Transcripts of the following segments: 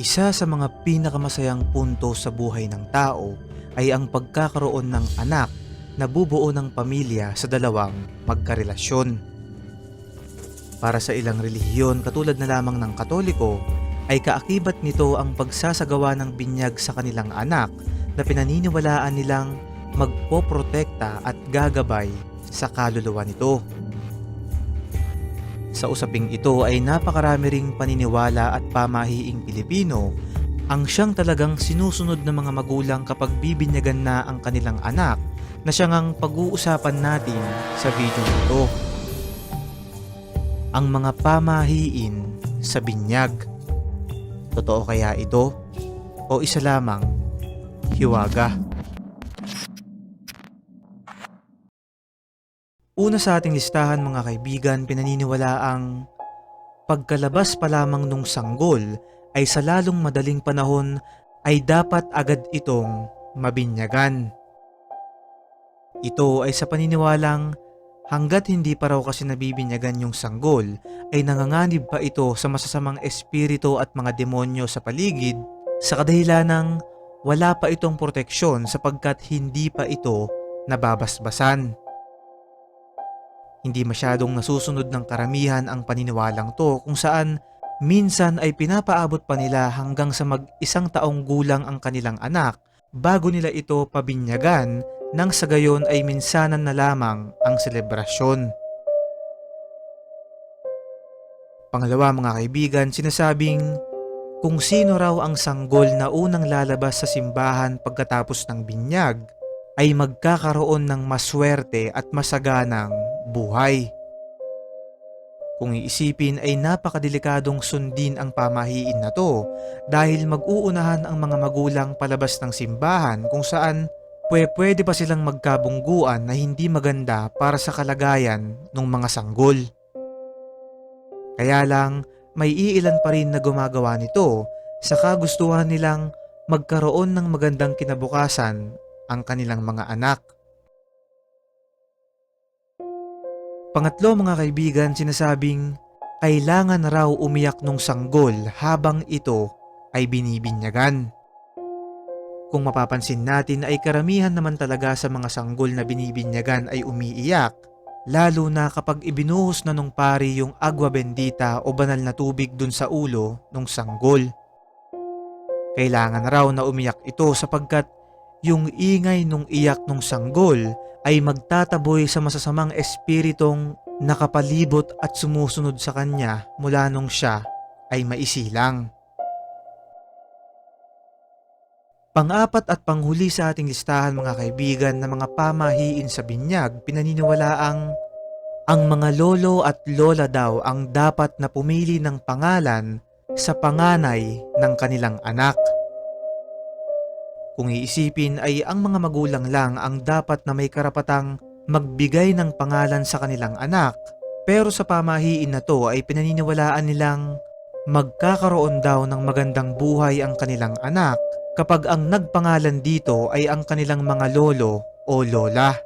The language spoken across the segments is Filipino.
Isa sa mga pinakamasayang punto sa buhay ng tao ay ang pagkakaroon ng anak na bubuo ng pamilya sa dalawang magkarelasyon. Para sa ilang relihiyon katulad na lamang ng Katoliko, ay kaakibat nito ang pagsasagawa ng binyag sa kanilang anak na pinaniniwalaan nilang magpoprotekta at gagabay sa kaluluwa nito. Sa usaping ito ay napakarami ring paniniwala at pamahiing Pilipino ang siyang talagang sinusunod ng mga magulang kapag bibinyagan na ang kanilang anak na siyang ang pag-uusapan natin sa video nito. Ang mga pamahiin sa binyag. Totoo kaya ito? O isa lamang hiwaga? Una sa ating listahan mga kaibigan, pinaniniwala ang pagkalabas pa lamang nung sanggol ay sa lalong madaling panahon ay dapat agad itong mabinyagan. Ito ay sa paniniwalang hanggat hindi pa raw kasi nabibinyagan yung sanggol ay nanganganib pa ito sa masasamang espiritu at mga demonyo sa paligid sa kadahilanang wala pa itong proteksyon sapagkat hindi pa ito nababasbasan. Hindi masyadong nasusunod ng karamihan ang paniniwalang to kung saan minsan ay pinapaabot pa nila hanggang sa mag-isang taong gulang ang kanilang anak bago nila ito pabinyagan nang sa gayon ay minsanan na lamang ang selebrasyon. Pangalawa mga kaibigan, sinasabing kung sino raw ang sanggol na unang lalabas sa simbahan pagkatapos ng binyag ay magkakaroon ng maswerte at masaganang buhay. Kung iisipin ay napakadelikadong sundin ang pamahiin na to dahil mag-uunahan ang mga magulang palabas ng simbahan kung saan pwe pwede pa silang magkabungguan na hindi maganda para sa kalagayan ng mga sanggol. Kaya lang, may iilan pa rin na gumagawa nito sa kagustuhan nilang magkaroon ng magandang kinabukasan ang kanilang mga anak. Pangatlo mga kaibigan, sinasabing kailangan raw umiyak nung sanggol habang ito ay binibinyagan. Kung mapapansin natin ay karamihan naman talaga sa mga sanggol na binibinyagan ay umiiyak, lalo na kapag ibinuhos na nung pari yung agwa bendita o banal na tubig dun sa ulo nung sanggol. Kailangan raw na umiyak ito sapagkat yung ingay nung iyak nung sanggol ay magtataboy sa masasamang espiritong nakapalibot at sumusunod sa kanya mula nung siya ay maisilang. Pang-apat at panghuli sa ating listahan mga kaibigan na mga pamahiin sa binyag, pinaniniwala ang ang mga lolo at lola daw ang dapat na pumili ng pangalan sa panganay ng kanilang anak. Kung iisipin ay ang mga magulang lang ang dapat na may karapatang magbigay ng pangalan sa kanilang anak. Pero sa pamahiin na to ay pinaniniwalaan nilang magkakaroon daw ng magandang buhay ang kanilang anak kapag ang nagpangalan dito ay ang kanilang mga lolo o lola.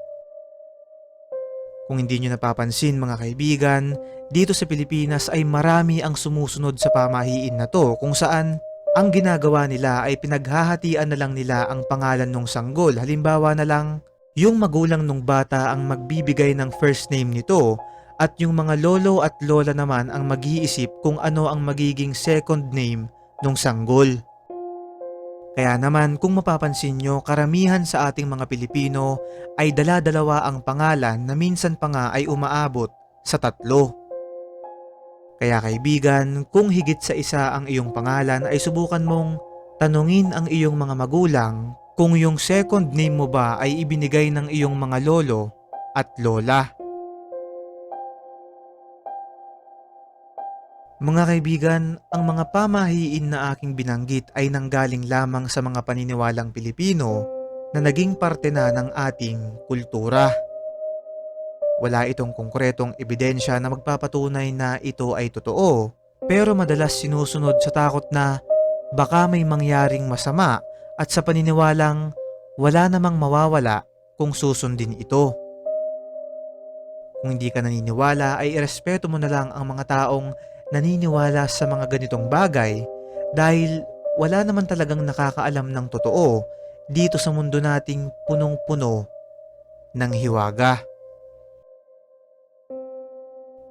Kung hindi nyo napapansin mga kaibigan, dito sa Pilipinas ay marami ang sumusunod sa pamahiin na to kung saan ang ginagawa nila ay pinaghahatian na lang nila ang pangalan ng sanggol. Halimbawa na lang, yung magulang ng bata ang magbibigay ng first name nito at yung mga lolo at lola naman ang mag-iisip kung ano ang magiging second name ng sanggol. Kaya naman kung mapapansin nyo, karamihan sa ating mga Pilipino ay dala-dalawa ang pangalan na minsan pa nga ay umaabot sa tatlo. Kaya kaibigan, kung higit sa isa ang iyong pangalan ay subukan mong tanungin ang iyong mga magulang kung yung second name mo ba ay ibinigay ng iyong mga lolo at lola. Mga kaibigan, ang mga pamahiin na aking binanggit ay nanggaling lamang sa mga paniniwalang Pilipino na naging parte na ng ating kultura. Wala itong konkretong ebidensya na magpapatunay na ito ay totoo, pero madalas sinusunod sa takot na baka may mangyaring masama at sa paniniwalang wala namang mawawala kung susundin ito. Kung hindi ka naniniwala ay irespeto mo na lang ang mga taong naniniwala sa mga ganitong bagay dahil wala naman talagang nakakaalam ng totoo dito sa mundo nating punong-puno ng hiwaga.